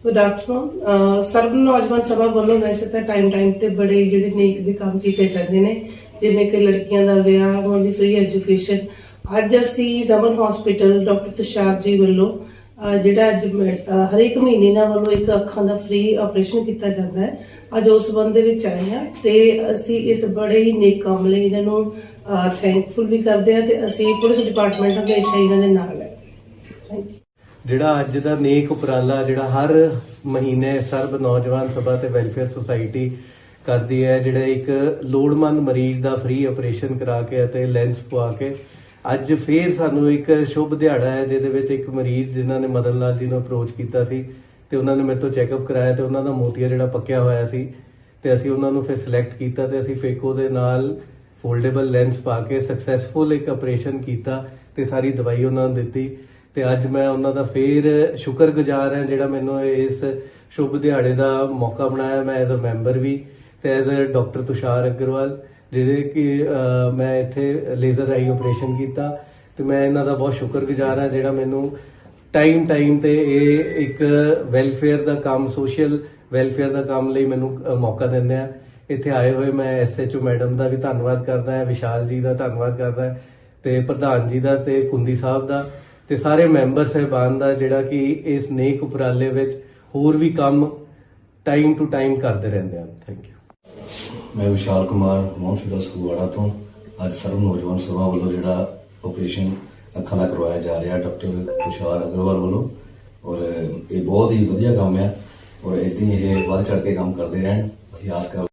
Good afternoon ਸਰਬ ਨੌਜਵਾਨ ਸਭਾ ਵੱਲੋਂ ਵੈਸੇ ਤਾਂ ਟਾਈਮ ਟਾਈਮ ਤੇ ਬੜੇ ਜਿਹੜੇ ਨੇਕ ਦੇ ਕੰਮ ਕੀਤੇ ਜਾਂਦੇ ਨੇ, ਜਿਵੇਂ ਕਿ ਲੜਕੀਆਂ ਦਾ ਵਿਆਹ, ਉਹਨਾਂ ਦੀ ਫ੍ਰੀ ਐਜੂਕੇਸ਼ਨ ਅੱਜ ਅਸੀਂ ਰਮਨ ਹਸਪੀਟਲ ਡਾਕਟਰ ਤੁਸ਼ਾਰ ਜੀ ਵੱਲੋਂ ਜਿਹੜਾ ਅੱਜ ਮੈਂ- ਹਰੇਕ ਮਹੀਨੇ ਇਹਨਾਂ ਵੱਲੋਂ ਇੱਕ ਅੱਖਾਂ ਦਾ ਫ੍ਰੀ ਆਪਰੇਸ਼ਨ ਕੀਤਾ ਜਾਂਦਾ ਹੈ। ਅੱਜ ਉਸ ਸੰਬੰਧ ਦੇ ਵਿੱਚ ਆਏ ਹਾਂ ਤੇ ਅਸੀਂ ਇਸ ਬੜੇ ਹੀ ਨੇਕ ਕੰਮ ਲਈ ਇਹਨਾਂ ਨੂੰ ਥੈਂਕਫੁਲ ਵੀ ਕਰਦੇ ਹਾਂ ਤੇ ਅਸੀਂ ਪੁਲਿਸ ਡਿਪਾਰਟਮੈਂਟ ਹਮੇਸ਼ਾ ਇਹਨਾਂ ਦੇ ਨਾਲ ਹੈ। ਥੈਂਕ ਯੂ ਜਿਹੜਾ ਅੱਜ ਦਾ ਨੇਕ ਉਪਰਾਲਾ ਜਿਹੜਾ ਹਰ ਮਹੀਨੇ ਸਰਬ ਨੌਜਵਾਨ ਸਭਾ ਤੇ ਵੈਲਫੇਅਰ ਸੁਸਾਇਟੀ ਕਰਦੀ ਹੈ, ਜਿਹੜਾ ਇੱਕ ਲੋੜਮੰਦ ਮਰੀਜ਼ ਦਾ ਫ੍ਰੀ ਆਪਰੇਸ਼ਨ ਕਰਾ ਕੇ ਅਤੇ ਲੈਂਸ ਪਵਾ ਕੇ ਅੱਜ ਫੇਰ ਸਾਨੂੰ ਇੱਕ ਸ਼ੁਭ ਦਿਹਾੜਾ ਹੈ, ਜਿਹਦੇ ਵਿੱਚ ਇੱਕ ਮਰੀਜ਼ ਜਿਨ੍ਹਾਂ ਨੇ ਮਦਨ ਲਾਲ ਜੀ ਨੂੰ ਅਪਰੋਚ ਕੀਤਾ ਸੀ ਤੇ ਉਹਨਾਂ ਨੇ ਮੇਰੇ ਤੋਂ ਚੈੱਕਅਪ ਕਰਾਇਆ ਤੇ ਉਹਨਾਂ ਦਾ ਮੋਤੀਆ ਜਿਹੜਾ ਪੱਕਿਆ ਹੋਇਆ ਸੀ ਤੇ ਅਸੀਂ ਉਹਨਾਂ ਨੂੰ ਫਿਰ ਸਿਲੈਕਟ ਕੀਤਾ ਤੇ ਅਸੀਂ ਫੇਕੋ ਦੇ ਨਾਲ ਫੋਲਡੇਬਲ ਲੈਂਸ ਪਾ ਕੇ ਸਕਸੈਸਫੁਲ ਇੱਕ ਆਪਰੇਸ਼ਨ ਕੀਤਾ ਤੇ ਸਾਰੀ ਦਵਾਈ ਉਹਨਾਂ ਨੂੰ ਦਿੱਤੀ। ਤੇ ਅੱਜ ਮੈਂ ਉਹਨਾਂ ਦਾ ਫੇਰ ਸ਼ੁਕਰਗੁਜ਼ਾਰ ਹਾਂ ਜਿਹੜਾ ਮੈਨੂੰ ਇਸ ਸ਼ੁਭ ਦਿਹਾੜੇ ਦਾ ਮੌਕਾ ਬਣਾਇਆ। ਮੈਂ ਐਜ਼ ਅ ਮੈਂਬਰ ਵੀ ਤੇ as a doctor Tushar Agarwal, ਜਿਹੜੇ ਕਿ ਮੈਂ ਇੱਥੇ ਲੇਜ਼ਰ ਆਈ ਆਪਰੇਸ਼ਨ ਕੀਤਾ ਤੇ ਮੈਂ ਇਹਨਾਂ ਦਾ ਬਹੁਤ ਸ਼ੁਕਰਗੁਜ਼ਾਰ ਹਾਂ ਜਿਹੜਾ ਮੈਨੂੰ ਟਾਈਮ ਟਾਈਮ ਤੇ ਇਹ ਇੱਕ ਵੈਲਫੇਅਰ ਦਾ ਕੰਮ ਸੋਸ਼ਲ ਵੈਲਫੇਅਰ ਦਾ ਕੰਮ ਲਈ ਮੈਨੂੰ ਮੌਕਾ ਦਿੰਦੇ ਆ। ਇੱਥੇ ਆਏ ਹੋਏ ਮੈਂ ਐਸਐਚਓ ਮੈਡਮ ਦਾ ਵੀ ਧੰਨਵਾਦ ਕਰਦਾ ਹਾਂ, ਵਿਸ਼ਾਲ ਜੀ ਦਾ ਧੰਨਵਾਦ ਕਰਦਾ ਤੇ ਪ੍ਰਧਾਨ ਜੀ ਦਾ ਤੇ ਕੁੰਦੀ ਸਾਹਿਬ ਦਾ। ਤੇ ਸਾਰੇ ਮੈਂਬਰ ਸਹਿਬਾਨ ਦਾ ਜਿਹੜਾ ਕਿ ਇਸ ਨੇਕ ਉਪਰਾਲੇ ਵਿੱਚ ਹੋਰ ਵੀ ਕੰਮ ਟਾਈਮ ਟੂ ਟਾਈਮ ਕਰਦੇ ਰਹਿੰਦੇ ਹਨ। ਥੈਂਕ ਯੂ ਮੈਂ ਵਿਸ਼ਾਲ ਕੁਮਾਰ ਮੌਨਸ਼ੁਦਾ ਸਕੂਵਾੜਾ ਤੋਂ। ਅੱਜ ਸਰਵ ਨੌਜਵਾਨ ਸਭਾ ਵੱਲੋਂ ਜਿਹੜਾ ਆਪਰੇਸ਼ਨ ਅੱਖਾਂ ਦਾ ਕਰਵਾਇਆ ਜਾ ਰਿਹਾ ਡਾਕਟਰ ਤੁਸ਼ਾਰ ਅਗਰਵਾਲ ਵੱਲੋਂ। ਔਰ ਇਹ ਬਹੁਤ ਹੀ ਵਧੀਆ ਕੰਮ ਹੈ। ਔਰ ਇਦਾਂ ਹੀ ਇਹ ਵੱਧ ਚੜ ਕੇ ਕੰਮ ਕਰਦੇ ਰਹਿਣ। ਅਸੀਂ ਆਸ ਕਰ